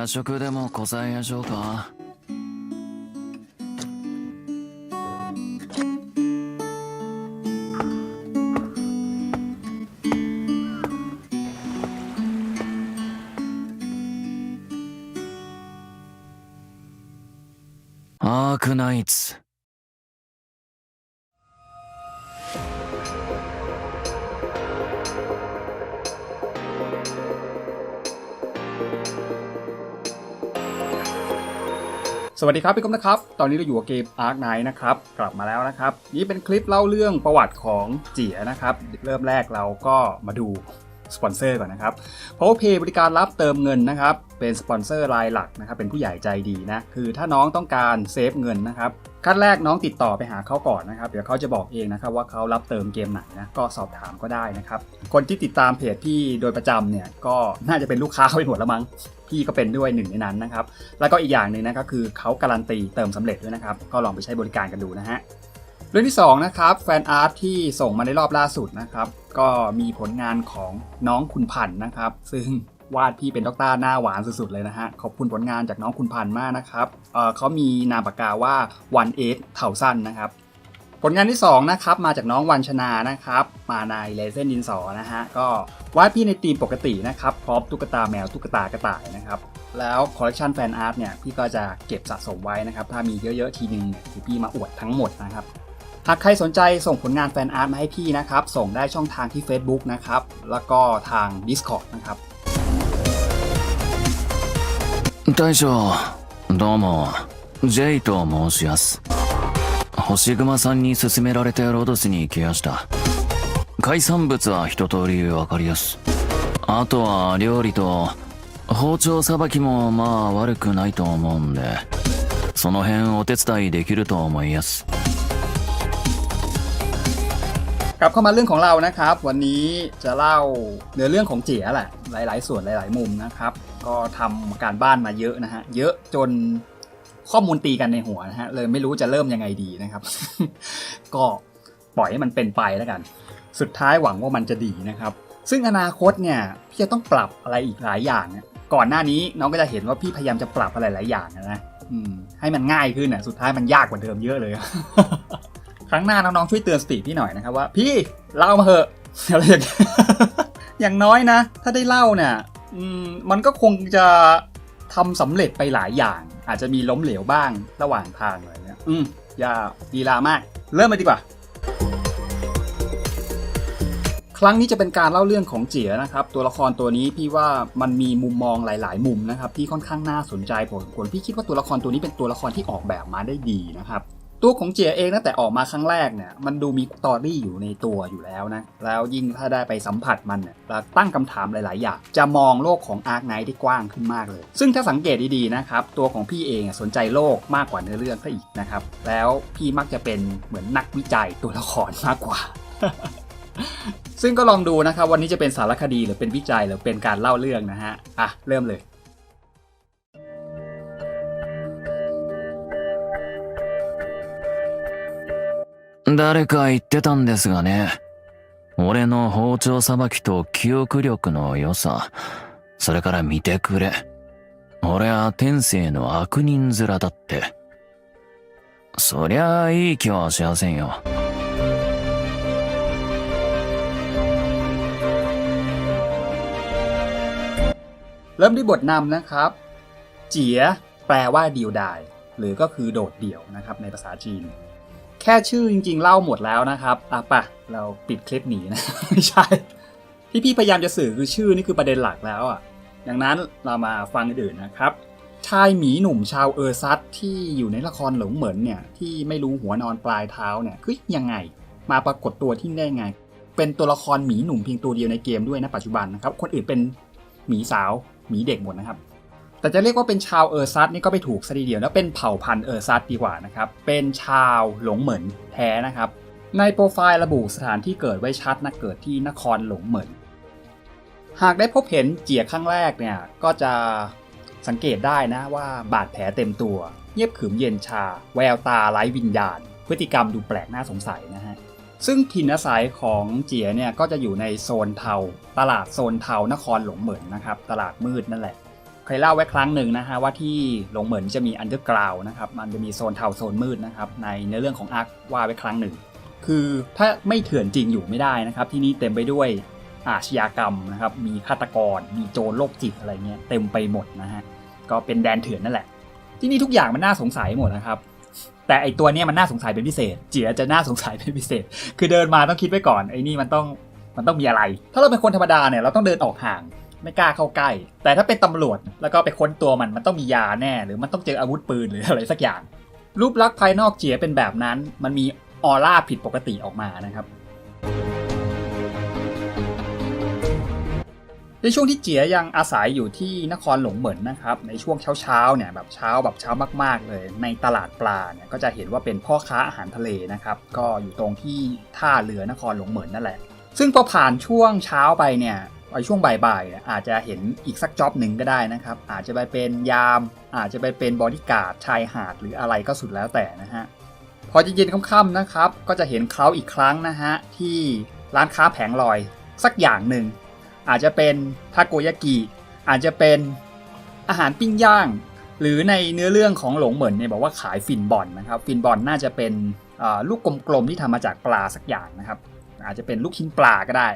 夜食でもこさえやしょうかアークナイツ。 สวัสดีครับพี่ก้มนะครับ ตอนนี้เราอยู่กับเกม Ark Knight นะครับ กลับมาแล้วนะครับ นี่เป็นคลิปเล่าเรื่องประวัติของเจียนะครับ เริ่มแรกเราก็มาดูสปอนเซอร์ก่อนนะครับเพราะว่าเพบริการรับเติมเงินนะครับ เป็นสปอนเซอร์รายหลักนะครับ เป็นผู้ใหญ่ใจดีนะ คือถ้าน้องต้องการเซฟเงินนะครับ ขั้นแรกน้องติดต่อไปหาเขาก่อนนะครับ เดี๋ยวเขาจะบอกเองนะครับว่าเขารับเติมเกมไหนนะก็สอบถามก็ได้นะครับ คนที่ติดตามเพจพี่โดยประจำเนี่ยก็น่าจะเป็นลูกค้าเขาไปหมดแล้วมั้งพี่ก็เป็นด้วยหนึ่งในนั้นนะครับ แล้วก็อีกอย่างหนึ่งนะก็คือเขาการันตีเติมสำเร็จด้วยนะครับ ก็ลองไปใช้บริการกันดูนะฮะเรื่องที่2นะครับแฟนอาร์ตที่ส่งมาในรอบล่าสุดนะครับ ก็มีผลงานของน้องคุณพันนะครับ ซึ่ง วาดพี่เป็นด็อกเตอร์หน้าหวานสุดๆเลยนะฮะ ขอบคุณผลงานจากน้องคุณพันธ์มากนะครับเเขามีนามปากกาว่าวันเอ็กเถาสั้นนะครับผลงานที่2นะครับมาจากน้องวันชนานะครับ มาในเลเซนดินสอนะฮะก็วาดพี่ในธีมปกตินะครับพร้อมตุ๊กตาแมวตุ๊กตากระต่ายนะครับแล้วคอลเลกชันแฟนอาร์ตเนี่ยพี่ก็จะเก็บสะสมไว้นะครับถ้ามีเยอะๆทีนึงเนี่ยคือพี่มาอวดทั้งหมดนะครับหากใครสนใจส่งผลงานแฟนอาร์ตมาให้พี่นะครับส่งได้ช่องทางที่ Facebook นะครับแล้วก็ทาง Discord นะครับ 大将どうも J と申します。星熊さんに勧められてロドスに来やした。海産物は一通りわかりやす。あとは料理と包丁さばきもまあ悪くないと思うんで。その辺お手伝いできると思いやす。 กลับเข้ามาเรื่องของเรานะครับ วันนี้จะเล่าเนื้อเรื่องของเจี๋ยแหละ หลาย ๆ ส่วนหลาย ๆ มุมนะครับ ก็ทำการบ้านมาเยอะนะฮะเยอะจนข้อมูลตีกันในหัวนะฮะเลยไม่รู้จะเริ่มยังไงดีนะครับ ก็ปล่อยให้มันเป็นไปแล้วกัน สุดท้ายหวังว่ามันจะดีนะครับ ซึ่งอนาคตเนี่ยพี่จะต้องปรับอะไรอีกหลายอย่างเนี่ยก่อนหน้านี้น้องก็จะเห็นว่าพี่พยายามจะปรับอะไรหลายอย่างนะให้มันง่ายขึ้นน่ะสุดท้ายมันยากกว่าเดิมเยอะเลย ครั้งหน้าน้องๆช่วยเตือนสติพี่หน่อยนะครับว่า พี่เล่ามาเหอะอะไรอย่างอย่างน้อยนะ ถ้าได้เล่าเนี่ยมันก็คงจะทำสำเร็จไปหลายอย่าง อาจจะมีล้มเหลวบ้างระหว่างทางอะไรเงี้ยอืมอย่าดีลามาก เริ่มมาดีกว่า ครั้งนี้จะเป็นการเล่าเรื่องของเจี๋ยนะครับ ตัวละครตัวนี้พี่ว่ามันมีมุมมองหลาย ๆ มุมนะครับที่ค่อนข้างน่าสนใจผมควรพี่คิดว่าตัวละครตัวนี้เป็นตัวละครที่ออกแบบมาได้ดีนะครับ ตัวของเจียเองตั้งแต่ออกมาครั้งแรกเนี่ยมันดูมีตอรี่อยู่ในตัวอยู่แล้วนะ แล้วยิ่งถ้าได้ไปสัมผัสมันเนี่ยแล้วตั้งคำถามหลาย ๆ อย่าง จะมองโลกของอาร์คไนท์ได้กว้างขึ้นมากเลย ซึ่งถ้าสังเกตดี ๆ นะครับ ตัวของพี่เองสนใจโลกมากกว่าเนื้อเรื่องซะอีกนะครับ แล้วพี่มักจะเป็นเหมือนนักวิจัยตัวละครมากกว่าซึ่งก็ลองดูนะครับ วันนี้จะเป็นสารคดีหรือเป็นวิจัยหรือเป็นการเล่าเรื่องนะฮะ อะ เริ่มเลย 誰か言ってたんですがね。俺の包丁さばきと記憶力の良さ、それから見てくれ。俺は天性の悪人面だって。そりゃあいい気はしませんよ。 เริ่มด้วยบทนำนะครับ เจี๋ยแปลว่าเดียวดาย หรือก็คือโดดเดี่ยวนะครับในภาษาจีน แค่ชื่อจริงๆเล่าหมดแล้วนะครับอะปะเราปิดคลิปหนีนะไม่ใช่ที่พี่พยายามจะสื่อคือชื่อนี่คือประเด็นหลักแล้วอะดังนั้นเรามาฟังอื่นนะครับชายหมีหนุ่มชาวเออร์ซัตที่อยู่ในละครหลงเหมือนเนี่ยที่ไม่รู้หัวนอนปลายเท้าเนี่ยคือยังไง มาปรากฏตัวที่นี่ได้ไง เป็นตัวละครหมีหนุ่มเพียงตัวเดียวในเกมด้วยนะปัจจุบันนะครับคนอื่นเป็นหมีสาวหมีเด็กหมดนะครับ แต่จะเรียกว่าเป็นชาวเออร์ซัตนี่ก็ไปถูกซะทีเดียวแล้วเป็นเผ่าพันธุ์เออร์ซัตดีกว่านะครับ เป็นชาวหลงเหมินแท้นะครับ ในโปรไฟล์ระบุสถานที่เกิดไว้ชัดนะเกิดที่นครหลงเหมินหากได้พบเห็นเจียครั้งแรกเนี่ยก็จะสังเกตได้นะว่าบาดแผลเต็มตัว เงียบขรึมเย็นชา แววตาไร้วิญญาณ พฤติกรรมดูแปลกน่าสงสัยนะฮะซึ่งถิ่นอาศัยของเจียเนี่ยก็จะอยู่ในโซนเทา ตลาดโซนเทานครหลงเหมินนะครับ ตลาดมืดนั่นแหละ ยเล่าไว้ครั้งหนึ่งนะฮะว่าที่หลงเหมือนจะมีอันเดอร์กราวนะครับมันจะมีโซนเทาโซนมืดนะครับในเนื้อเรื่องของอาร์คว่าไว้ครั้งหนึ่ง คือถ้าไม่เถื่อนจริงอยู่ไม่ได้นะครับ ที่นี่เต็มไปด้วยอาชญากรรมนะครับมีฆาตกร มีโจรโรคจิตอะไรเงี้ยเต็มไปหมดนะฮะก็เป็นแดนเถื่อนนั่นแหละ ที่นี่ทุกอย่างมันน่าสงสัยหมดนะครับแต่ไอตัวเนี้ยมันน่าสงสัยเป็นพิเศษ เจียจะน่าสงสัยเป็นพิเศษ คือเดินมาต้องคิดไว้ก่อนไอ้นี่มันต้องมันต้องมีอะไร ถ้าเราเป็นคนธรรมดาเนี่ยเราต้องเดินออกห่าง ไม่กล้าเข้าใกล้ แต่ถ้าเป็นตำรวจแล้วก็ไปค้นตัวมันมันต้องมียาแน่ หรือมันต้องเจออาวุธปืนหรืออะไรสักอย่าง รูปลักษณ์ภายนอกเจียเป็นแบบนั้น มันมีออร่าผิดปกติออกมานะครับ ในช่วงที่เจียยังอาศัยอยู่ที่นครหลงเหมินนะครับ ในช่วงเช้าๆเนี่ยแบบเช้าแบบเช้ามากๆเลย ในตลาดปลาเนี่ยก็จะเห็นว่าเป็นพ่อค้าอาหารทะเลนะครับ ก็อยู่ตรงที่ท่าเรือนครหลงเหมินนั่นแหละ ซึ่งพอผ่านช่วงเช้าไปเนี่ย ช่วงบ่ายๆเนี่ยอาจจะเห็นอีกสักจ็อบหนึ่งก็ได้นะครับ อาจจะไปเป็นยาม อาจจะไปเป็นบอดี้การ์ดชายหาดหรืออะไรก็สุดแล้วแต่นะฮะพอเย็นๆค่ำๆนะครับ ก็จะเห็นเขาอีกครั้งนะฮะที่ร้านค้าแผงลอยสักอย่างหนึ่ง อาจจะเป็นทาโกยากิอาจจะเป็นอาหารปิ้งย่าง หรือในเนื้อเรื่องของหลงเหมินเนี่ยบอกว่าขายฟินบอลนะครับฟินบอลน่าจะเป็นลูกกลมๆที่ทำมาจากปลาสักอย่างนะครับ อาจจะเป็นลูกชิ้นปลาก็ได้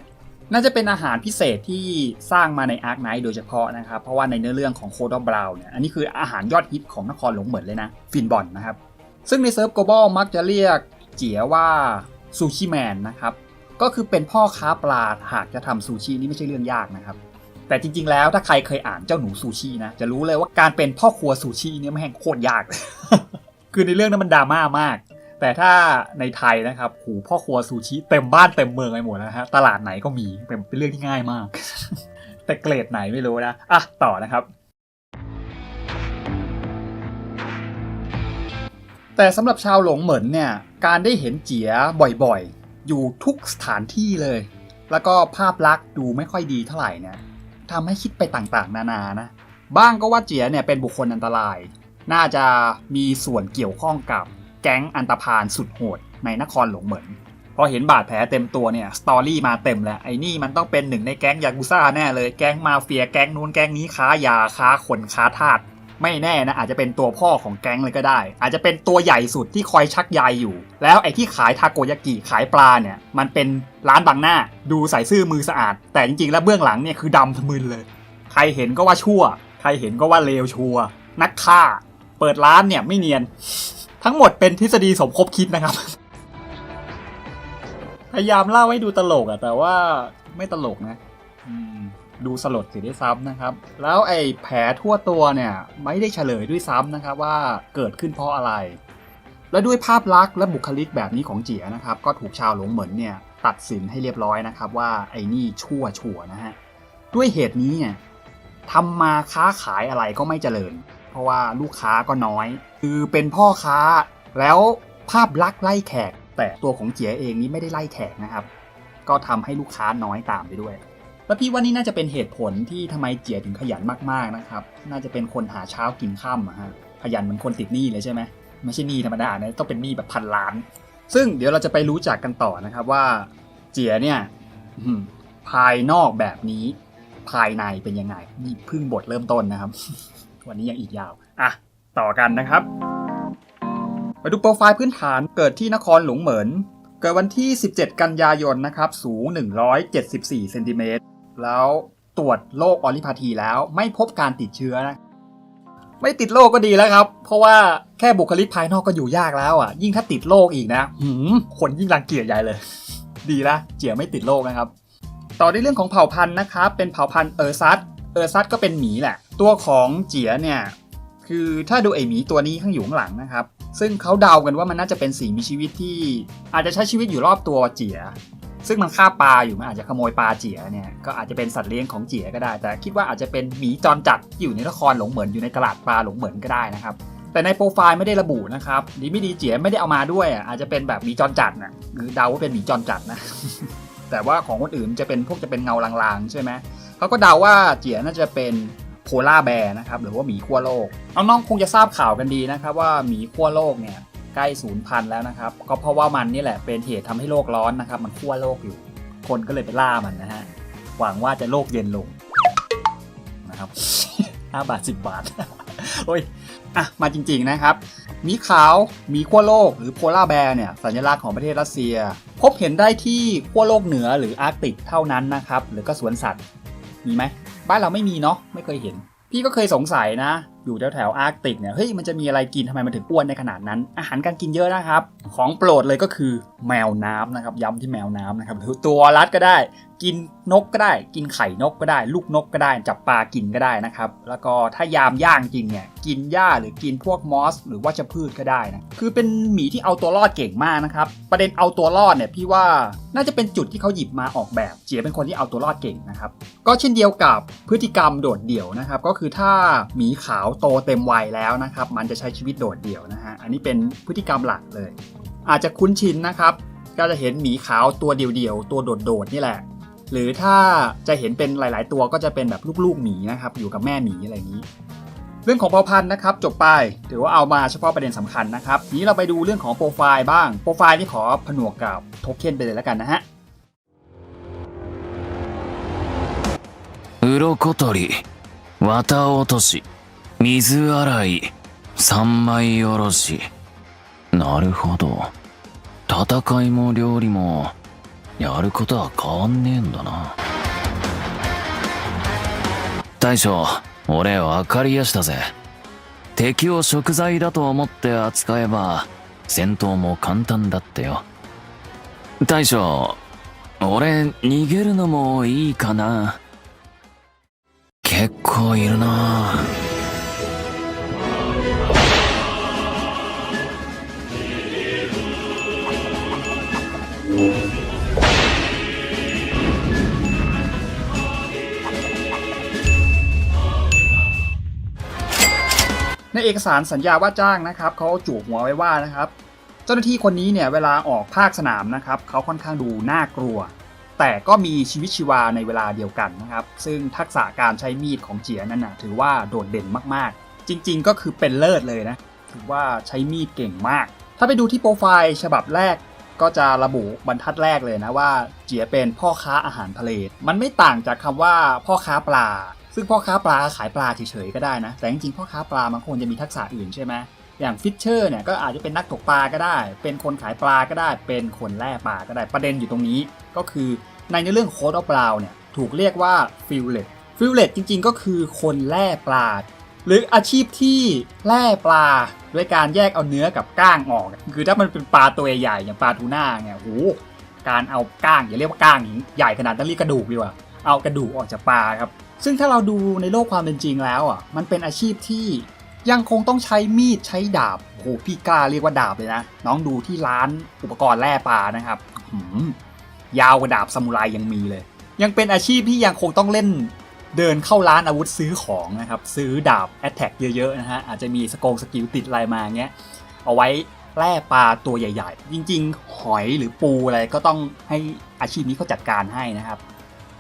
น่าจะเป็นอาหารพิเศษที่สร้างมาในอาร์คไนท์โดยเฉพาะนะครับ เพราะว่าในเนื้อเรื่องของโคดอบราวเนี่ยอันนี้คืออาหารยอดฮิตของนครหลงเหมินเลยนะ ฟินบอลนะครับ ซึ่งในเซิร์ฟ global มักจะเรียกเจียว่าซูชิแมนนะครับก็คือเป็นพ่อค้าปลาหากจะทำซูชินี่ไม่ใช่เรื่องยากนะครับ แต่จริง ๆ แล้วถ้าใครเคยอ่านเจ้าหนูซูชินะจะรู้เลยว่าการเป็นพ่อครัวซูชิเนี่ยแม่งโคตรยากเลยคือในเรื่องนั้นมันดราม่ามาก แต่ถ้าในไทยนะครับหูพ่อครัวซูชิเต็มบ้านเต็มเมืองไปหมดนะฮะตลาดไหนก็มีเป็นเป็นเรื่องที่ง่ายมาก แต่เกรดไหนไม่รู้นะอะต่อนะครับ แต่สำหรับชาวหลงเหมินเนี่ยการได้เห็นเจียบ่อยๆ อยู่ทุกสถานที่เลย แล้วก็ภาพลักษณ์ดูไม่ค่อยดีเท่าไหร่เนี่ยทำให้คิดไปต่างๆ นานานะบ้างก็ว่าเจียเนี่ยเป็นบุคคลอันตราย น่าจะมีส่วนเกี่ยวข้องกับ แก๊งอันตพาลสุดโหดในนครหลงเหมินพอเห็นบาดแผลเต็มตัวเนี่ยสตอรี่มาเต็มแล้วไอ้นี่มันต้องเป็นหนึ่งในแก๊งยากุซ่าแน่เลยแก๊งมาเฟียแก๊งนู้นแก๊งนี้ค้ายาค้าคนค้าทาสไม่แน่นะอาจจะเป็นตัวพ่อของแก๊งเลยก็ได้ อาจจะเป็นตัวใหญ่สุดที่คอยชักใยอยู่ แล้วไอ้ที่ขายทาโกยากิขายปลาเนี่ย มันเป็นร้านบังหน้าดูใส่ซื่อมือสะอาด แต่จริงๆแล้วเบื้องหลังเนี่ยคือดำทะมึนเลย ใครเห็นก็ว่าชั่ว ใครเห็นก็ว่าเลวชัว นักฆ่า เปิดร้านเนี่ยไม่เนียน ทั้งหมดเป็นทฤษฎีสมคบคิดนะครับ พยายามเล่าให้ดูตลกอะแต่ว่าไม่ตลกนะดูสลดเสียด้วยซ้ำนะครับ แล้วไอ้แผลทั่วตัวเนี่ย ไม่ได้เฉลยด้วยซ้ำนะครับว่าเกิดขึ้นเพราะอะไร และด้วยภาพลักษณ์และบุคลิกแบบนี้ของเจียนะครับ ก็ถูกชาวหลงเหมินเนี่ยตัดสินให้เรียบร้อยนะครับ ว่าไอ้นี่ชั่วชัวนะฮะด้วยเหตุนี้เนี่ยทำมาค้าขายอะไรก็ไม่เจริญ เพราะว่าลูกค้าก็น้อย คือเป็นพ่อค้าแล้วภาพลักษณ์ไล่แขก แต่ตัวของเจียเองนี้ไม่ได้ไล่แขกนะครับ ก็ทำให้ลูกค้าน้อยตามไปด้วย แล้วพี่ว่านี่น่าจะเป็นเหตุผลที่ทำไมเจียถึงขยันมากๆนะครับ น่าจะเป็นคนหาเช้ากินค่ำอะฮะขยันเหมือนคนติดหนี้เลยใช่ไหมไม่ใช่หนี้ธรรมดานะต้องเป็นหนี้แบบพันล้าน ซึ่งเดี๋ยวเราจะไปรู้จักกันต่อนะครับว่า เจียเนี่ยภายนอกแบบนี้ภายในเป็นยังไงนี่เพิ่งบทเริ่มต้นนะครับ วันนี้ยังอีกยาว อะ ต่อกันนะครับมาดูโปรไฟล์พื้นฐานเกิดที่นครหลวงเหมิน เกิดวันที่ 17 กันยายนนะครับ สูง 174เซนติเมตรแล้วตรวจโรคออริพาทีแล้วไม่พบการติดเชื้อนะไม่ติดโรคก็ดีแล้วครับ เพราะว่าแค่บุคลิกภายนอกก็อยู่ยากแล้วอะ ยิ่งถ้าติดโรคอีกนะหืมคนยิ่งรังเกียจใหญ่เลย ดีละเจี๋ยไม่ติดโรคนะครับ ต่อในเรื่องของเผ่าพันธุ์นะครับ เป็นเผ่าพันธุ์เออร์ซัต เออซัตก็เป็นหมีแหละ ตัวของเจียเนี่ย คือถ้าดูไอหมีตัวนี้ข้างอยู่ข้างหลังนะครับ ซึ่งเขาเดากันว่ามันน่าจะเป็นสิ่งมีชีวิตที่อาจจะใช้ชีวิตอยู่รอบตัวเจีย ซึ่งมันฆ่าปลาอยู่มันอาจจะขโมยปลาเจียเนี่ยก็อาจจะเป็นสัตว์เลี้ยงของเจียก็ได้ แต่คิดว่าอาจจะเป็นหมีจรจัดที่อยู่ในนครหลงเหมือนอยู่ในตลาดปลาหลงเหมือนก็ได้นะครับแต่ในโปรไฟล์ไม่ได้ระบุนะครับ ดีไม่ดีเจียไม่ได้เอามาด้วยอะอาจจะเป็นแบบหมีจรจัดนะหรือเดาว่าเป็นหมีจรจัดนะ แต่ว่าของคนอื่นจะเป็นพวกจะเป็นเงาลางๆ ใช่ไหม เขาก็เดาว่าเจียน่าจะเป็นโพล่าแบร์นะครับหรือว่าหมีขั้วโลกน้องๆคงจะทราบข่าวกันดีนะครับว่าหมีขั้วโลกเนี่ยใกล้สูญพันแล้วนะครับ ก็เพราะว่ามันนี่แหละเป็นเหตุทำให้โลกร้อนนะครับ มันขั้วโลกอยู่ คนก็เลยไปล่ามันนะฮะหวังว่าจะโลกเย็นลงนะครับ5บาท10บาทโอ้ยอะมาจริงๆนะครับหมีขาวหมีขั้วโลกหรือโพล่าแบร์เนี่ยสัญลักษณ์ของประเทศรัสเซีย พบเห็นได้ที่ขั้วโลกเหนือหรืออาร์กติกเท่านั้นนะครับ หรือก็สวนสัตว์ มีไหมบ้านเราไม่มีเนาะไม่เคยเห็น พี่ก็เคยสงสัยนะ อยู่แถวแถวอาร์กติกเนี่ยเฮ้ยมันจะมีอะไรกินทำไมมันถึงอ้วนในขนาดนั้น อาหารการกินเยอะนะครับ ของโปรดเลยก็คือแมวน้ำนะครับย้ำที่แมวน้ำนะครับหรือตัวรัดก็ได้ กินนกก็ได้ กินไข่นกก็ได้ ลูกนกก็ได้ จับปลากินก็ได้นะครับ แล้วก็ถ้ายามย่างจริงเนี่ยกินหญ้าหรือกินพวกมอส หรือวัชพืชก็ได้นะคือเป็นหมีที่เอาตัวรอดเก่งมากนะครับประเด็นเอาตัวรอดเนี่ยพี่ว่าน่าจะเป็นจุดที่เขาหยิบมาออกแบบ เจียเป็นคนที่เอาตัวรอดเก่งนะครับก็เช่นเดียวกับพฤติกรรมโดดเดี่ยวนะครับก็คือถ้าหมีขาวโตเต็มวัยแล้วนะครับ มันจะใช้ชีวิตโดดเดี่ยวนะฮะ อันนี้เป็นพฤติกรรมหลักเลย อาจจะคุ้นชินนะครับ ก็จะเห็นหมีขาวตัวเดี่ยวๆ ตัวโดดๆนี่แหละ หรือถ้าจะเห็นเป็นหลาย ๆ ตัวก็จะเป็นแบบลูกๆหมีนะครับ อยู่กับแม่หมีอะไรอย่างนี้ เรื่องของเผ่าพันธุ์นะครับ จบไปถือว่าเอามาเฉพาะประเด็นสำคัญนะครับทีนี้เราไปดูเรื่องของโปรไฟล์บ้าง โปรไฟล์ที่ขอผนวกกับโทเค็นไปเลยแล้วกันนะฮะ 鱗取り綿落とし 水洗い三枚おろし。なるほど。戦いも料理もやることは変わんねえんだな。大将俺分かりやしたぜ。敵を食材だと思って扱えば戦闘も簡単だってよ。大将俺逃げるのもいいかな。結構いるな。ぁ ในเอกสารสัญญาว่าจ้างนะครับเขาจูบหัวไว้ว่านะครับ เจ้าหน้าที่คนนี้เนี่ยเวลาออกภาคสนามนะครับเขาค่อนข้างดูน่ากลัว แต่ก็มีชีวิตชีวาในเวลาเดียวกันนะครับ ซึ่งทักษะการใช้มีดของเจียนั่นนะถือว่าโดดเด่นมากๆ จริงๆ ก็คือเป็นเลิศเลยนะถือว่าใช้มีดเก่งมาก ถ้าไปดูที่โปรไฟล์ฉบับแรกก็จะระบุบรรทัดแรกเลยนะว่า เจียเป็นพ่อค้าอาหารทะเล มันไม่ต่างจากคำว่าพ่อค้าปลา ซึ่งพ่อค้าปลาขายปลาเฉยๆก็ได้นะ แต่จริงๆพ่อค้าปลามันควรจะมีทักษะอื่นใช่ไหมอย่างฟิชเชอร์เนี่ยก็อาจจะเป็นนักตกปลาก็ได้ เป็นคนขายปลาก็ได้ เป็นคนแล่ปลาก็ได้ ประเด็นอยู่ตรงนี้ ก็คือในเรื่องโค้ดออฟบราวเนี่ยถูกเรียกว่าฟิลเลตฟิลเลตจริงๆ ก็คือคนแล่ปลา หรืออาชีพที่แล่ปลาด้วยการแยกเอาเนื้อกับก้างออก คือถ้ามันเป็นปลาตัวใหญ่อย่างปลาทูน่าเนี่ยโหการเอาก้างอย่าเรียกว่าก้างอย่างนี้ใหญ่ขนาดนั้นเรียกกระดูกดีกว่า เอากระดูกออกจากปลาครับซึ่งถ้าเราดูในโลกความเป็นจริงแล้วอะมันเป็นอาชีพที่ยังคงต้องใช้มีดใช้ดาบโหพี่กล้าเรียกว่าดาบเลยนะ น้องดูที่ร้านอุปกรณ์แล่ปลานะครับหืมยาวกว่าดาบซามูไรยังมีเลย ยังเป็นอาชีพที่ยังคงต้องเล่นเดินเข้าร้านอาวุธซื้อของนะครับ ซื้อดาบแอตแทกเยอะๆนะฮะอาจจะมีสกงสกิลติดอะไรมาเงี้ยเอาไว้แล่ปลาตัวใหญ่ ๆ จริง ๆ หอยหรือปูอะไรก็ต้องให้อาชีพนี้เขาจัดการให้นะครับ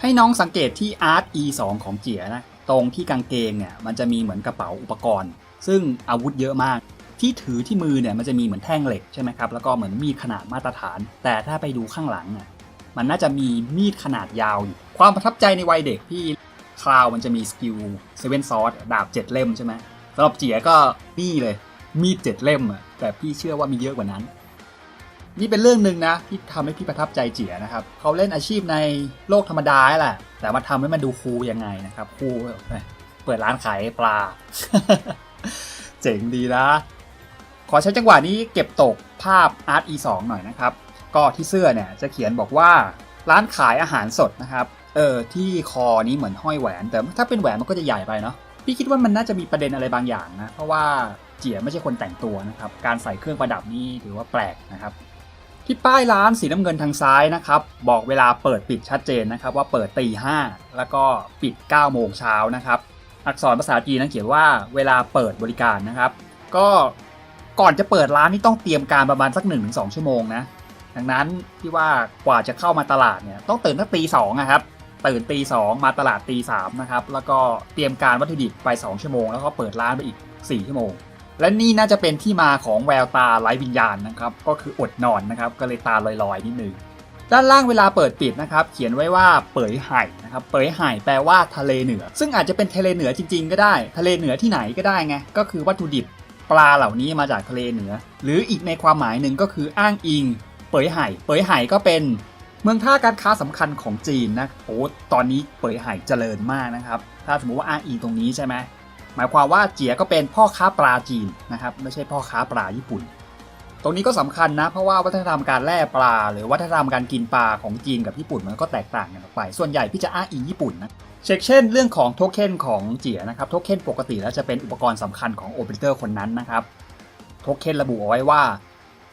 ให้น้องสังเกตที่ Art E2 ของเจียนะ ตรงที่กางเกงเนี่ยมันจะมีเหมือนกระเป๋าอุปกรณ์ ซึ่งอาวุธเยอะมาก ที่ถือที่มือเนี่ยมันจะมีเหมือนแท่งเหล็กใช่ไหมครับ แล้วก็เหมือนมีดขนาดมาตรฐาน แต่ถ้าไปดูข้างหลังเนี่ยมันน่าจะมีมีดขนาดยาวอยู่ ความประทับใจในวัยเด็กที่คราวมันจะมีสกิลเซเว่นซอสดาบเจ็ดเล่มใช่ไหมสำหรับเจียก็นี่เลยมีดเจ็ดเล่มอะแต่พี่เชื่อว่ามีเยอะกว่านั้น นี่เป็นเรื่องหนึ่งนะที่ทำให้พี่ประทับใจเจียนะครับเขาเล่นอาชีพในโลกธรรมดาแหละแต่มาทำให้มันดูคูลยังไงนะครับคูลเปิดร้านขายปลา เจ๋งดีนะ ขอใช้จังหวะนี้เก็บตกภาพ Art E2 หน่อยนะครับ ก็ที่เสื้อเนี่ยจะเขียนบอกว่าร้านขายอาหารสดนะครับเออที่คอนี้เหมือนห้อยแหวน แต่ถ้าเป็นแหวนมันก็จะใหญ่ไปเนาะพี่คิดว่ามันน่าจะมีประเด็นอะไรบางอย่างนะเพราะว่าเจียไม่ใช่คนแต่งตัวนะครับ การใส่เครื่องประดับนี่ถือว่าแปลกนะครับ ที่ป้ายร้านสีน้ำเงินทางซ้ายนะครับ บอกเวลาเปิดปิดชัดเจนนะครับ ว่าเปิดตีห้าแล้วก็ปิด9โมงเช้านะครับ อักษรภาษาจีนนั้นเขียนว่าเวลาเปิดบริการนะครับ ก็ก่อนจะเปิดร้านนี่ต้องเตรียมการประมาณสัก 1-2 ชั่วโมงนะดังนั้นที่ว่ากว่าจะเข้ามาตลาดเนี่ยต้องตื่นตั้งตีสองนะครับตื่นตีสองมาตลาดตีสามนะครับแล้วก็เตรียมการวัตถุดิบไป 2 ชั่วโมง แล้วก็เปิดร้านไปอีก 4 ชั่วโมง และนี่น่าจะเป็นที่มาของแววตาไร้วิญญาณนะครับ ก็คืออดนอนนะครับ ก็เลยตาลอยๆนิดนึง ด้านล่างเวลาเปิดปิดนะครับ เขียนไว้ว่าเปยไห่นะครับ เปยไห่แปลว่าทะเลเหนือ ซึ่งอาจจะเป็นทะเลเหนือจริง ๆ ก็ได้ ทะเลเหนือที่ไหนก็ได้ไง ก็คือวัตถุดิบปลาเหล่านี้มาจากทะเลเหนือ หรืออีกในความหมายหนึ่งก็คืออ้างอิง เปยไห่ เปยไห่ก็เป็นเมืองท่าการค้าสำคัญของจีนนะ โอ้ ตอนนี้เปยไห่เจริญมากนะครับ ถ้าสมมติว่าอ้างอิงตรงนี้ใช่ไหม หมายความว่าเจียก็เป็นพ่อค้าปลาจีนนะครับไม่ใช่พ่อค้าปลาญี่ปุ่น ตรงนี้ก็สำคัญนะ เพราะว่าวัฒนธรรมการแล่ปลา หรือวัฒนธรรมการกินปลาของจีนกับญี่ปุ่นมันก็แตกต่างกันออกไป ส่วนใหญ่พี่จะอ้างอิงญี่ปุ่นนะเช็คเช่นเรื่องของโทเค็นของเจียนะครับโทเค็นปกติแล้วจะเป็นอุปกรณ์สำคัญของโอเปอเรเตอร์คนนั้นนะครับโทเค็นระบุเอาไว้ว่า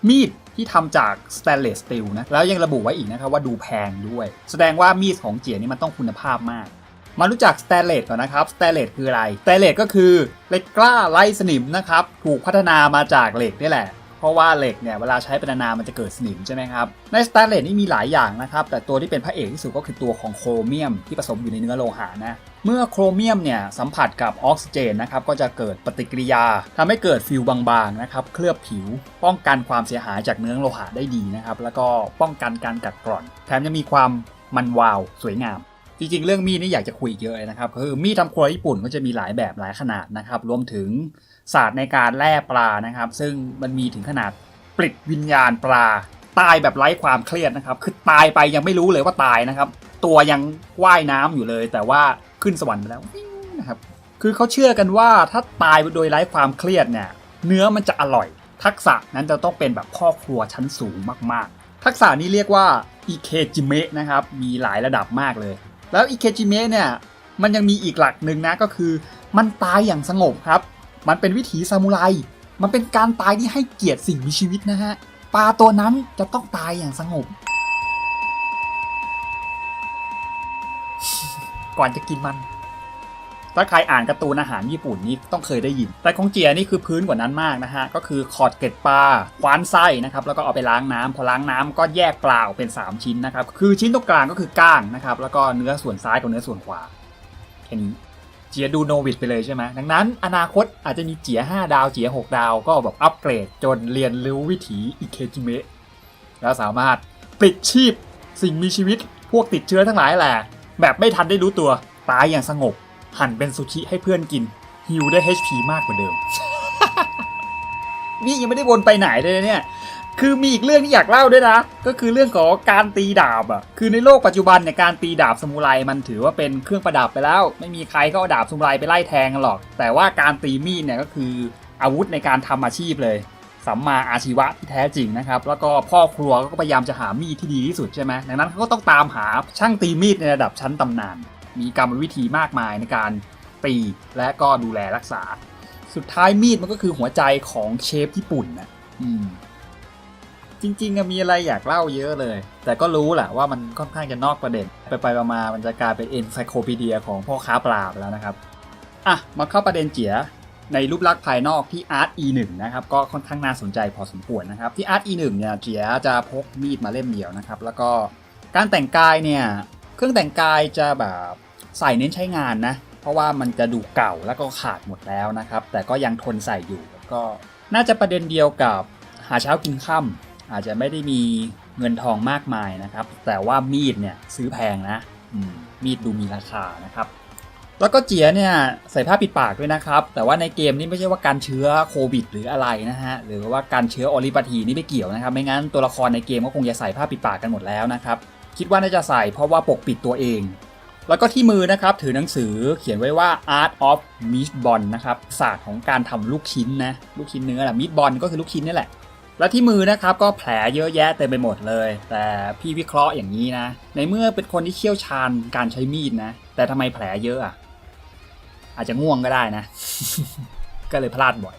มีดที่ทำจากสแตนเลสสตีลนะแล้วยังระบุไว้อีกนะครับว่าดูแพงด้วย แสดงว่ามีดของเจียนี่มันต้องคุณภาพมาก มารู้จักสแตเลสก่อนนะครับสแตเลสคืออะไรสแตเลสก็คือเหล็กกล้าไล่สนิมนะครับถูกพัฒนามาจากเหล็กนี่แหละ เพราะว่าเหล็กเนี่ยเวลาใช้เป็นนานมันจะเกิดสนิมใช่ไหมครับในสแตเลสนี่มีหลายอย่างนะครับ แต่ตัวที่เป็นพระเอกที่สุดก็คือตัวของโครเมียมที่ผสมอยู่ในเนื้อโลหะนะเมื่อโครเมียมเนี่ยสัมผัสกับออกซิเจนนะครับก็จะเกิดปฏิกิริยาทำให้เกิดฟิวบางๆนะครับเคลือบผิว ป้องกันความเสียหายจากเนื้อโลหะได้ดีนะครับแล้วก็ป้องกันการกัดกร่อน แถมยังมีความมันวาวสวยงาม จริงๆ เรื่องมีดนี่อยากจะคุยเยอะเลยนะครับคือมีดทำครัวญี่ปุ่นก็จะมีหลายแบบหลายขนาดนะครับ รวมถึงศาสตร์ในการแล่ปลานะครับ ซึ่งมันมีถึงขนาดปลิดวิญญาณปลาตายแบบไร้ความเครียดนะครับ คือตายไปยังไม่รู้เลยว่าตายนะครับ ตัวยังว่ายน้ำอยู่เลย แต่ว่าขึ้นสวรรค์ไปแล้วนะครับ คือเขาเชื่อกันว่าถ้าตายโดยไร้ความเครียดเนี่ย เนื้อมันจะอร่อย ทักษะนั้นจะต้องเป็นแบบพ่อครัวชั้นสูงมากๆ ทักษะนี้เรียกว่าอิเคจิเมะนะครับ มีหลายระดับมากเลย แล้วอิเคจิเมะเนี่ยมันยังมีอีกหลักหนึ่งนะก็คือมันตายอย่างสงบครับ มันเป็นวิถีซามูไร มันเป็นการตายที่ให้เกียรติสิ่งมีชีวิตนะฮะปลาตัวนั้นจะต้องตายอย่างสงบ ก่อนจะกินมัน ถ้าใครอ่านการ์ตูนอาหารญี่ปุ่นนี่ต้องเคยได้ยิน แต่ของเจียนี่คือพื้นกว่านั้นมากนะฮะ ก็คือขอดเกล็ดปลาคว้านไส้นะครับ แล้วก็เอาไปล้างน้ำพอล้างน้ำก็แยกปลาออกเป็น 3 ชิ้นนะครับ คือชิ้นตรงกลางก็คือก้างนะครับ แล้วก็เนื้อส่วนซ้ายกับเนื้อส่วนขวา แค่นี้เจียดูโนวิดไปเลยใช่ไหมดังนั้น อนาคตอาจจะมีเจีย 5 ดาว เจีย 6 ดาว ก็แบบอัปเกรดจนเรียนรู้วิถีอิเคจิเมะ แล้วสามารถปลิดชีพสิ่งมีชีวิตพวกติดเชื้อทั้งหลายแหละ แบบไม่ทันได้รู้ตัวตายอย่างสงบ หั่นเป็นซูชิให้เพื่อนกินฮิวได้ HP มากกว่าเดิม นี่ยังไม่ได้วนไปไหนเลยนะเนี่ย คือมีอีกเรื่องที่อยากเล่าด้วยนะ ก็คือเรื่องของการตีดาบอะ คือในโลกปัจจุบันเนี่ยการตีดาบสมุไรมันถือว่าเป็นเครื่องประดับไปแล้ว ไม่มีใครก็เอาดาบสมุไรไปไล่แทงกันหรอก แต่ว่าการตีมีดเนี่ยก็คืออาวุธในการทำอาชีพเลยสัมมาอาชีวะที่แท้จริงนะครับ แล้วก็พ่อครัวก็พยายามจะหามีดที่ดีที่สุดใช่ไหมดังนั้นเขาก็ต้องตามหาช่างตีมีดในระดับชั้นตำนาน มีกรรมวิธีมากมายในการตีและก็ดูแลรักษา สุดท้ายมีดมันก็คือหัวใจของเชฟญี่ปุ่นนะอืมจริงๆมีอะไรอยากเล่าเยอะเลย แต่ก็รู้แหละว่ามันค่อนข้างจะนอกประเด็น ไปไปมามันจะกลายเป็นเอ็นไซโคปีเดียของพ่อค้าปลาไปแล้วนะครับ อะ มาเข้าประเด็นเจียในรูปลักษณ์ภายนอกที่ Art E1 นะครับ ก็ค่อนข้างน่าสนใจพอสมควรนะครับ ที่ Art E1 เนี่ยเจียจะพกมีดมาเล่มเดียวนะครับ แล้วก็การแต่งกายเนี่ย เครื่องแต่งกายจะแบบใส่เน้นใช้งานนะ เพราะว่ามันจะดูเก่าแล้วก็ขาดหมดแล้วนะครับ แต่ก็ยังทนใส่อยู่แล้วก็น่าจะประเด็นเดียวกับหาเช้ากินค่ำอาจจะไม่ได้มีเงินทองมากมายนะครับ แต่ว่ามีดเนี่ยซื้อแพงนะมมีดดูมีราคานะครับ แล้วก็เจียเนี่ยใส่ผ้าปิดปากด้วยนะครับ แต่ว่าในเกมนี่ไม่ใช่ว่าการเชื้อโควิด หรืออะไรนะฮะหรือว่าการเชื้อออริปาทีนี่ไม่เกี่ยวนะครับ ไม่งั้นตัวละครในเกมก็คงจะใส่ผ้าปิดปากกันหมดแล้วนะครับ คิดว่าน่าจะใส่เพราะว่าปกปิดตัวเอง แล้วก็ที่มือนะครับถือหนังสือเขียนไว้ว่า Art of Meat Ball นะครับศาสตร์ของการทำลูกชิ้นนะลูกชิ้นเนื้อแหละ Meat Ball ก็คือลูกชิ้นนี่แหละ แล้วที่มือนะครับก็แผลเยอะแยะเต็มไปหมดเลย แต่พี่วิเคราะห์อย่างนี้นะ ในเมื่อเป็นคนที่เชี่ยวชาญการใช้มีดนะ แต่ทำไมแผลเยอะอะอาจจะง่วงก็ได้นะ ก็เลยพลาดบ่อย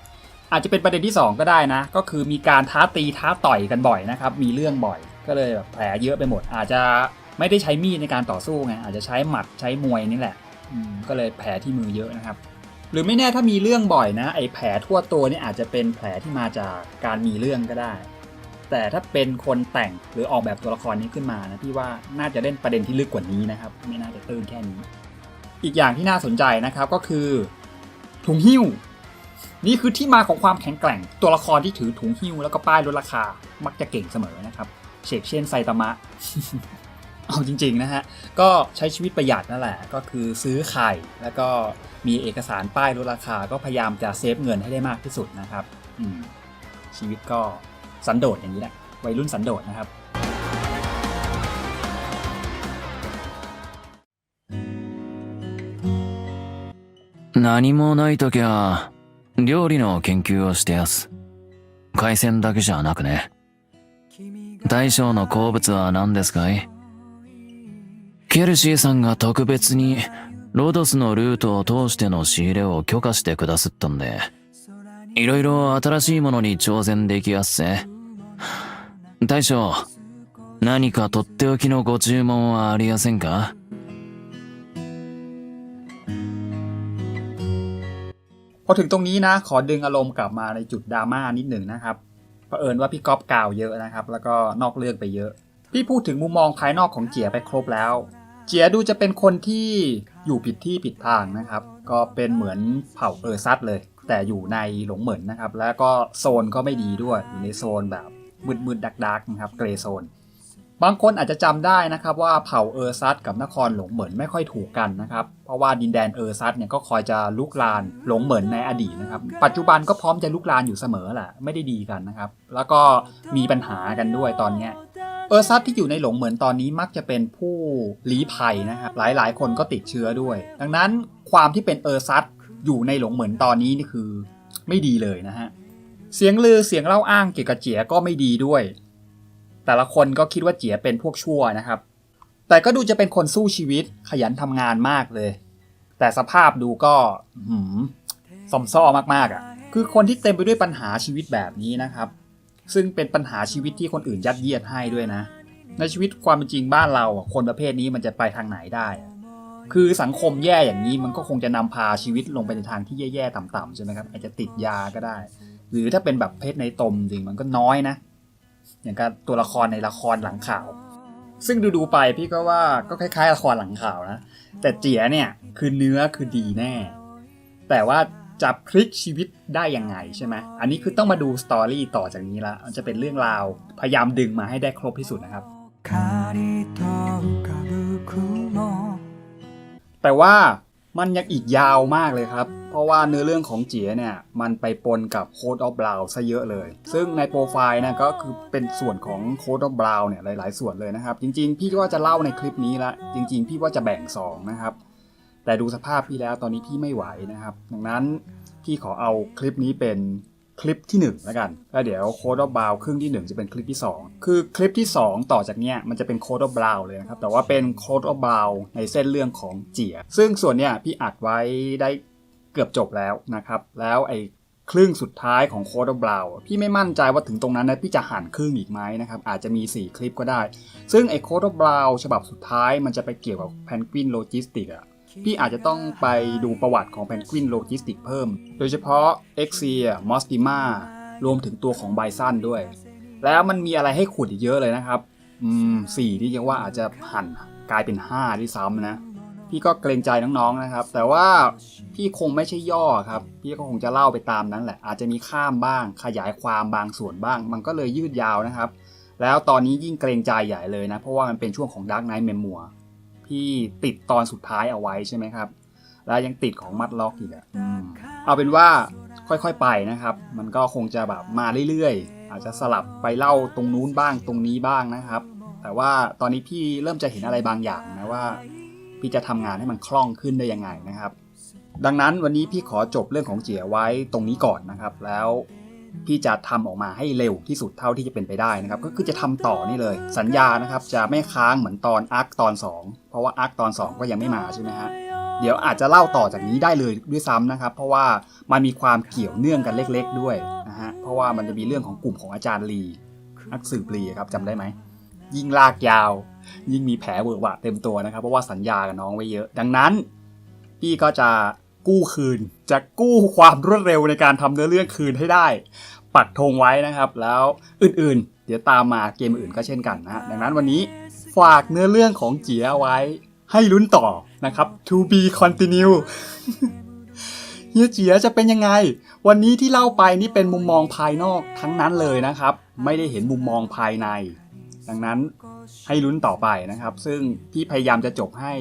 อาจจะเป็นประเด็นที่ 2 ก็ได้นะ ก็คือมีการท้าตีท้าต่อยกันบ่อยนะครับ มีเรื่องบ่อย ก็เลยแบบแผลเยอะไปหมด อาจจะไม่ได้ใช้มีดในการต่อสู้ไงอาจจะใช้หมัดใช้มวยนี่แหละก็เลยแผลที่มือเยอะนะครับ หรือไม่แน่ถ้ามีเรื่องบ่อยนะ ไอ้แผลทั่วตัวนี่อาจจะเป็นแผลที่มาจากการมีเรื่องก็ได้ แต่ถ้าเป็นคนแต่งหรือออกแบบตัวละครนี้ขึ้นมานะพี่ว่าน่าจะเล่นประเด็นที่ลึกกว่านี้นะครับ ไม่น่าจะตื้นแค่นี้ อีกอย่างที่น่าสนใจนะครับก็คือ ถุงหิ้วนี่คือที่มาของความแข็งแกร่ง ตัวละครที่ถือถุงหิ้วแล้วก็ป้ายลดราคามักจะเก่งเสมอนะครับ เชกเช่นไซตามะ เอาจริง ๆ นะฮะ ก็ใช้ชีวิตประหยัดนั่นแหละ ก็คือซื้อไข่ แล้วก็มีเอกสารป้ายลดราคา ก็พยายามจะเซฟเงินให้ได้มากที่สุดนะครับอืมชีวิตก็สันโดษอย่างนี้แหละ วัยรุ่นสันโดษนะครับ 何もないときは、料理の研究をしてやす。海鮮だけじゃなくね。 大将の好物は何ですかいケルシーさんが特別に、ロドスのルートを通しての仕入れを許可してくださったんで、いろいろ新しいものに挑戦できやすぜ。大将、何かとっておきのご注文はありやせんか พอถึงตรงนี้นะ ขอดึงอารมณ์กลับมาในจุดดราม่านิดหนึ่งนะครับ เผอิญว่าพี่ก๊อฟกล่าวเยอะนะครับ แล้วก็นอกเรื่องไปเยอะ พี่พูดถึงมุมมองภายนอกของเจียไปครบแล้ว เจียดูจะเป็นคนที่อยู่ผิดที่ผิดทางนะครับ ก็เป็นเหมือนเผ่าเออร์ซัดเลย แต่อยู่ในหลงเหมือนนะครับ แล้วก็โซนก็ไม่ดีด้วยอยู่ในโซนแบบมืดๆดักๆนะครับเกรโซน บางคนอาจจะจำได้นะครับว่าเผ่าเออร์ซัดกับนครหลงเหมินไม่ค่อยถูกกันนะครับ เพราะว่าดินแดนเออร์ซัดเนี่ยก็คอยจะลุกลานหลงเหมินในอดีตนะครับ ปัจจุบันก็พร้อมจะลุกลานอยู่เสมอแหละไม่ได้ดีกันนะครับ แล้วก็มีปัญหากันด้วยตอนเนี้ยเออร์ซัดที่อยู่ในหลงเหมินตอนนี้มักจะเป็นผู้ลี้ภัยนะครับหลายๆ คนก็ติดเชื้อด้วย ดังนั้นความที่เป็นเออร์ซัดอยู่ในหลงเหมินตอนนี้นี่คือ ไม่ดีเลยนะฮะเสียงลือเสียงเล่าอ้างเกี่ยวกับเจียก็ไม่ดีด้วย แต่ละคนก็คิดว่าเจียเป็นพวกชั่วนะครับ แต่ก็ดูจะเป็นคนสู้ชีวิตขยันทำงานมากเลย แต่สภาพดูก็หืมซอมซ่อมากๆอะ่ะ คือคนที่เต็มไปด้วยปัญหาชีวิตแบบนี้นะครับ ซึ่งเป็นปัญหาชีวิตที่คนอื่นยัดเยียดให้ด้วยนะ ในชีวิตความเป็นจริงบ้านเราอะคนประเภทนี้มันจะไปทางไหนได้ คือสังคมแย่อย่างนี้มันก็คงจะนำพาชีวิตลงไปในทางที่แย่ๆต่ำๆใช่ไหมครับอาจจะติดยาก็ได้ หรือถ้าเป็นแบบเพศในตมจริงมันก็น้อยนะ อย่างการตัวละครในละครหลังข่าว ซึ่งดูดูไปพี่ก็ว่าก็คล้ายๆ ละครหลังข่าวนะ แต่เจียเนี่ยคือเนื้อคือดีแน่ แต่ว่าจับคลิกชีวิตได้ยังไงใช่ไหมอันนี้คือต้องมาดูสตอรี่ต่อจากนี้ละมันจะเป็นเรื่องราวพยายามดึงมาให้ได้ครบที่สุดนะครับ แต่ว่า มันยังอีกยาวมากเลยครับ เพราะว่าเนื้อเรื่องของเจียเนี่ย มันไปปนกับโค้ดออฟบราวซะเยอะเลย ซึ่งในโปรไฟล์นะก็คือเป็นส่วนของโค้ดออฟบราวเนี่ยหลาย ๆ ส่วนเลยนะครับ จริง ๆ พี่ก็จะเล่าในคลิปนี้ละ จริง ๆ พี่ว่าจะแบ่ง 2 นะครับ แต่ดูสภาพพี่แล้วตอนนี้พี่ไม่ไหวนะครับ ดังนั้นพี่ขอเอาคลิปนี้เป็น คลิปที่1แล้วกัน แล้วเดี๋ยวโคดอบ r าวครึ่งที่ 1 จะเป็นคลิปที่ 2 คือคลิปที่ 2 ต่อจากเนี้ยมันจะเป็นโคดอบ r าวเลยนะครับ แต่ว่าเป็นโคดอบ r าวในเส้นเรื่องของเจีย ซึ่งส่วนเนี้ยพี่อัดไว้ได้เกือบจบแล้วนะครับ แล้วไอ้ครึ่งสุดท้ายของโคดอบ r าวพี่ไม่มั่นใจว่าถึงตรงนั้นนะพี่จะหันครึ่งอีกไหมนะครับ อาจจะมี 4 คลิปก็ได้ ซึ่งไอ้โคดอบ r าวฉบับสุดท้ายมันจะไปเกี่ยวกับแพนกวินโลจิสติกอะ พี่อาจจะต้องไปดูประวัติของแพนกวินโลจิสติกเพิ่ม โดยเฉพาะเอ็กเซียมอสติมารวมถึงตัวของไบซันด้วย แล้วมันมีอะไรให้ขุดอีกเยอะเลยนะครับ อืมสี่ที่ยังว่าอาจจะหั่นกลายเป็น5ที่ซ้ำนะ พี่ก็เกรงใจน้องๆนะครับ แต่ว่าพี่คงไม่ใช่ย่อครับ พี่ก็คงจะเล่าไปตามนั้นแหละ อาจจะมีข้ามบ้าง ขยายความบางส่วนบ้าง มันก็เลยยืดยาวนะครับ แล้วตอนนี้ยิ่งเกรงใจใหญ่เลยนะ เพราะว่ามันเป็นช่วงของ Dark Knight Memoir พี่ติดตอนสุดท้ายเอาไว้ใช่ไหมครับ แล้วยังติดของมัดล็อกอีกอะอืมเอาเป็นว่าค่อยๆไปนะครับ มันก็คงจะแบบมาเรื่อยๆ อาจจะสลับไปเล่าตรงนู้นบ้างตรงนี้บ้างนะครับ แต่ว่าตอนนี้พี่เริ่มจะเห็นอะไรบางอย่างนะว่า พี่จะทำงานให้มันคล่องขึ้นได้ยังไงนะครับ ดังนั้นวันนี้พี่ขอจบเรื่องของเจียไว้ตรงนี้ก่อนนะครับ แล้ว พี่จะทำออกมาให้เร็วที่สุดเท่าที่จะเป็นไปได้นะครับ ก็คือจะทำต่อนี่เลย สัญญานะครับจะไม่ค้างเหมือนตอนอาร์คตอน 2 เพราะว่าอาร์คตอน 2 ก็ยังไม่มาใช่ไหมฮะเดี๋ยวอาจจะเล่าต่อจากนี้ได้เลยด้วยซ้ำนะครับ เพราะว่ามันมีความเกี่ยวเนื่องกันเล็ก ๆ ด้วยนะฮะเพราะว่ามันจะมีเรื่องของกลุ่มของอาจารย์ลีนักสืบลีครับจำได้ไหมยิ่งลากยาว ยิ่งมีแผลเวอะหวะเต็มตัวนะครับ เพราะว่าสัญญากับน้องไว้เยอะ ดังนั้น พี่ก็จะ กู้คืน จะกู้ความรวดเร็วในการทำเนื้อเรื่องคืนให้ได้ ปักธงไว้นะครับ แล้วอื่นๆ เดี๋ยวตามมาเกมอื่นก็เช่นกันนะดังนั้นวันนี้ฝากเนื้อเรื่องของเจียไว้ให้ลุ้นต่อนะครับ to be continue เฮียเจียจะเป็นยังไง วันนี้ที่เล่าไปนี่เป็นมุมมองภายนอกทั้งนั้นเลยนะครับ ไม่ได้เห็นมุมมองภายใน ดังนั้นให้ลุ้นต่อไปนะครับ ซึ่งพี่พยายามจะจบให้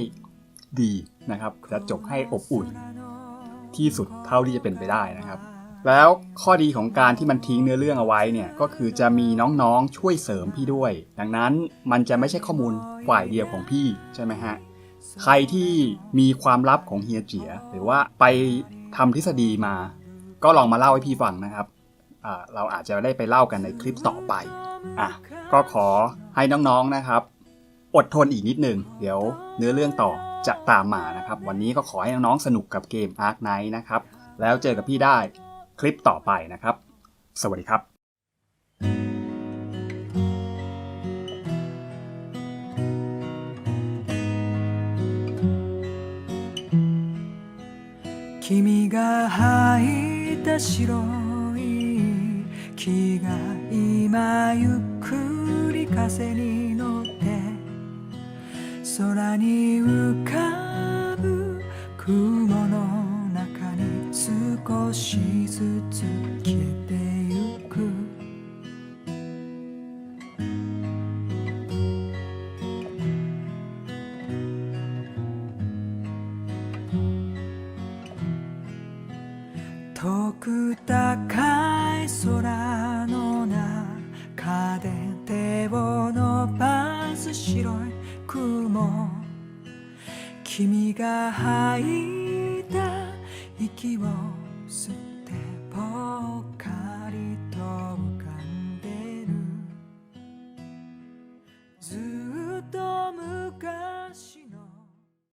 ดีนะครับ จะจบให้อบอุ่น ที่สุดเท่าที่จะเป็นไปได้นะครับ แล้วข้อดีของการที่มันทิ้งเนื้อเรื่องเอาไว้เนี่ยก็คือจะมีน้องๆช่วยเสริมพี่ด้วย ดังนั้นมันจะไม่ใช่ข้อมูลฝ่ายเดียวของพี่ใช่ไหมฮะใครที่มีความลับของเฮียเจีย หรือว่าไปทำทฤษฎีมา ก็ลองมาเล่าให้พี่ฟังนะครับเราอาจจะได้ไปเล่ากันในคลิปต่อไปอะก็ขอให้น้องๆนะครับ อดทนอีกนิดนึงเดี๋ยวเนื้อเรื่องต่อ จะตามมานะครับ วันนี้ก็ขอให้น้องๆสนุกกับเกม Ark Knight นะครับ แล้วเจอกับพี่ได้คลิปต่อไปนะครับ สวัสดีครับ君が吐いた白い木が今ゆっくり風に乗る空に浮かぶ雲の中に少しずつ消えて